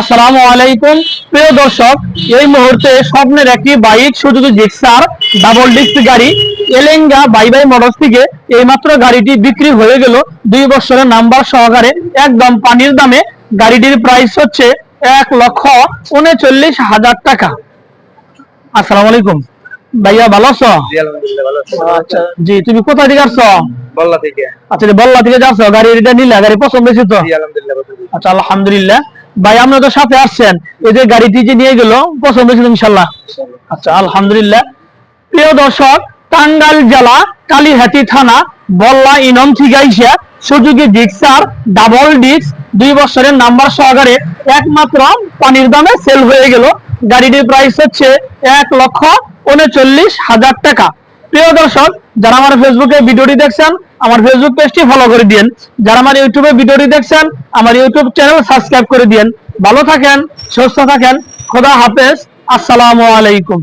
আসসালামু আলাইকুম। প্রিয় দর্শক এই মুহূর্তে স্বপ্নের একটি bike Suzuki Gixxer double disc গাড়ি এলেঙ্গা বাই বাই মোটরস থেকে এইমাত্র গাড়িটি বিক্রি হয়ে গেল দুই বছরের নাম্বার সহকারে। একদম পানির দামে গাড়িটির প্রাইস হচ্ছে এক লক্ষ উনচল্লিশ হাজার টাকা। আসসালামু আলাইকুম। ভাইয়া ভালো আছো? জি আচ্ছা জি তুমি কোথা থেকে আসছো? বল্লা থেকে। আচ্ছা বল্লা থেকে যাচ্ছ? গাড়ি এটা নিলে গাড়ি পছন্দ হয়েছে তো। আচ্ছা আলহামদুলিল্লাহ। ভাই, আপনার তো সাথে আসছেন। এই যে গাড়িটি যে নিয়ে গেল, পছন্দ হয়েছিল ইনশাল্লাহ। আচ্ছা আলহামদুলিল্লাহ। প্রিয় দর্শক, টাঙ্গাইল জেলা, কালীহাটি থানা, বল্লা ইনম থিগাইশা সুজুকি জিক্সার ডাবল ডিস্ক দুই বছরের নাম্বার সহকারে একমাত্র পানির দামে সেল হয়ে গেল। গাড়িটির প্রাইস হচ্ছে এক লক্ষ উনচল্লিশ হাজার টাকা। প্রিয় দর্শক, যারা আমার ফেসবুকে ভিডিওটি দেখছেন, আমার ফেসবুক পেজটি ফলো করে দিন যারা আমার ইউটিউবে ভিডিওটি দেখছেন আমার ইউটিউব চ্যানেল সাবস্ক্রাইব করে দিয়েন। ভালো থাকেন সুস্থ থাকেন খোদা হাফেজ। আসসালামু আলাইকুম।